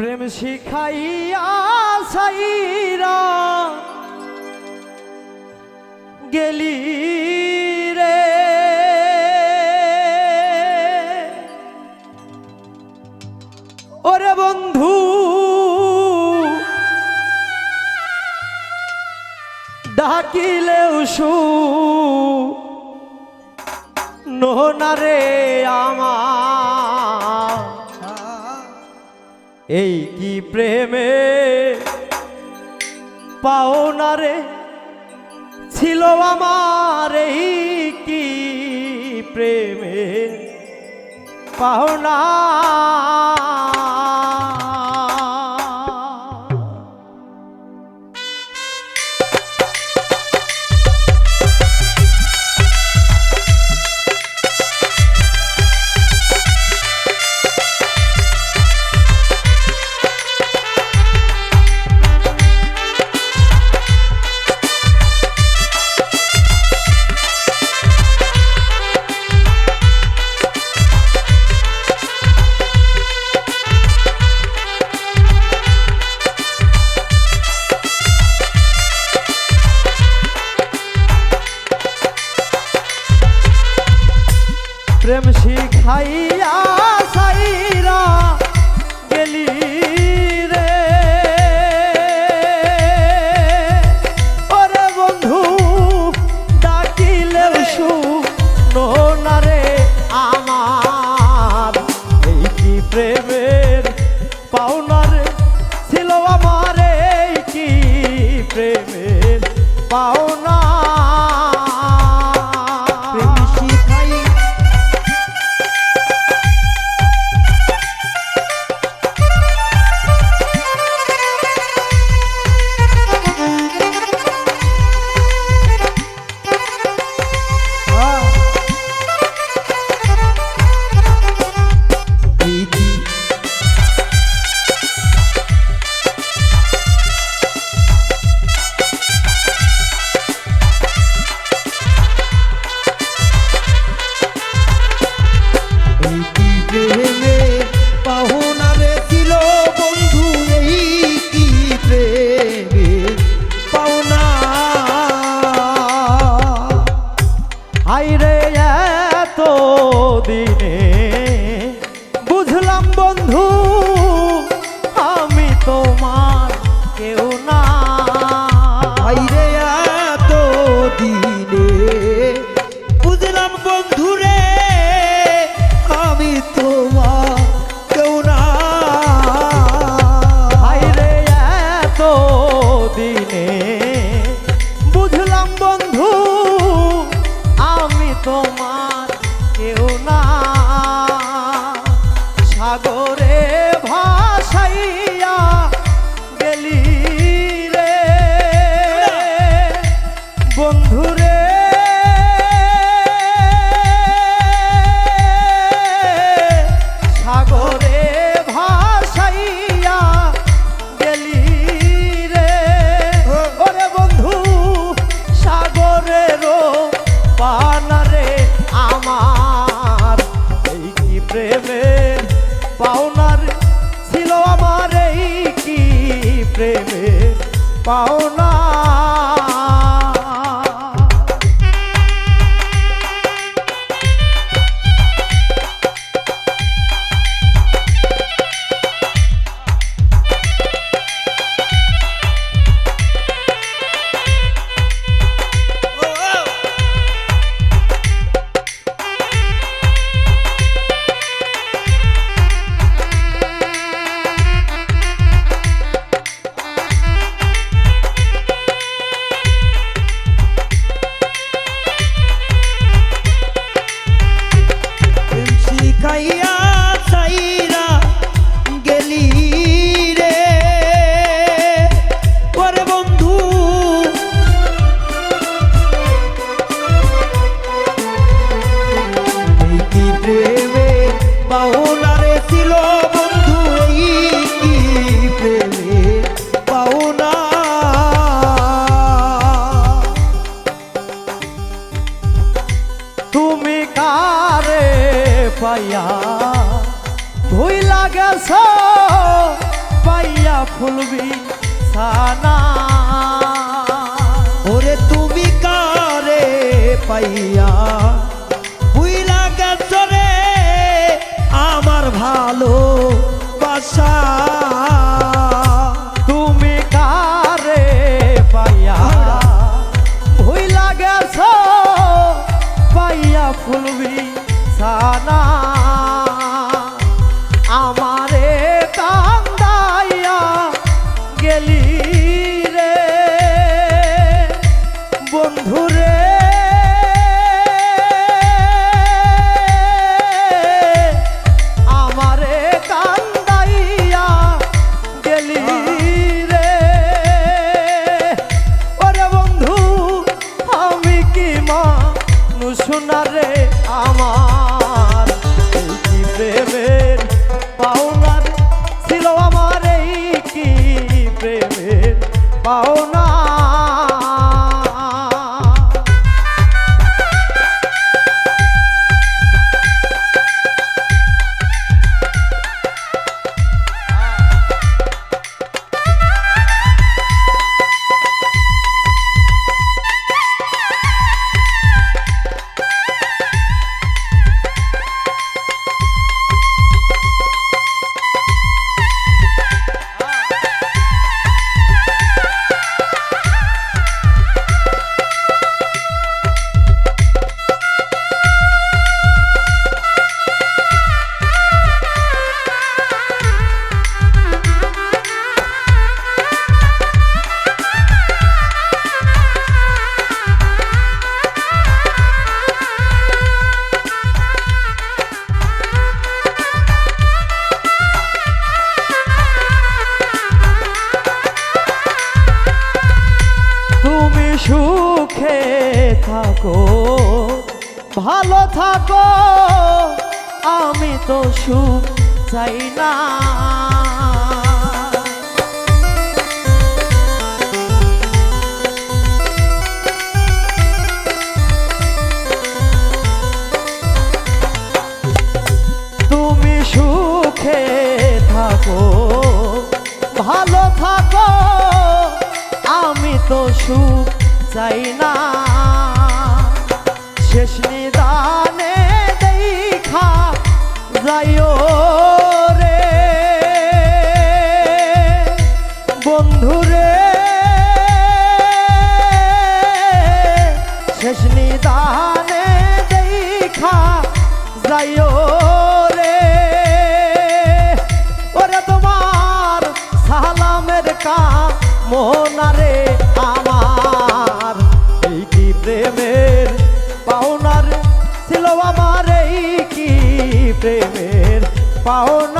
প্রেম শিখাইয়া সাইরা গেলি রে। ওরে বন্ধু ডাকিলেও শু নহনারে এই কি প্রেমে পাওনারে ছিল আমার এই কি প্রেমে পাওনা প্রেম শিখাইয়া দিনে প্রেমে পাওনারে ছিল বন্ধু কি তুমি কারে পাইয়া ভুইলা গেছ? পাইয়া ফুলবি সানা ওরে তুমি কারে পাইয়া ভালো বাসা পাও না ভালো থাকো। আমি তো সুখ চাই না। তুমি সুখে থাকো, ভালো থাকো। আমি তো সুখ চাই না। শেষ নিয়ে যাইও পাও না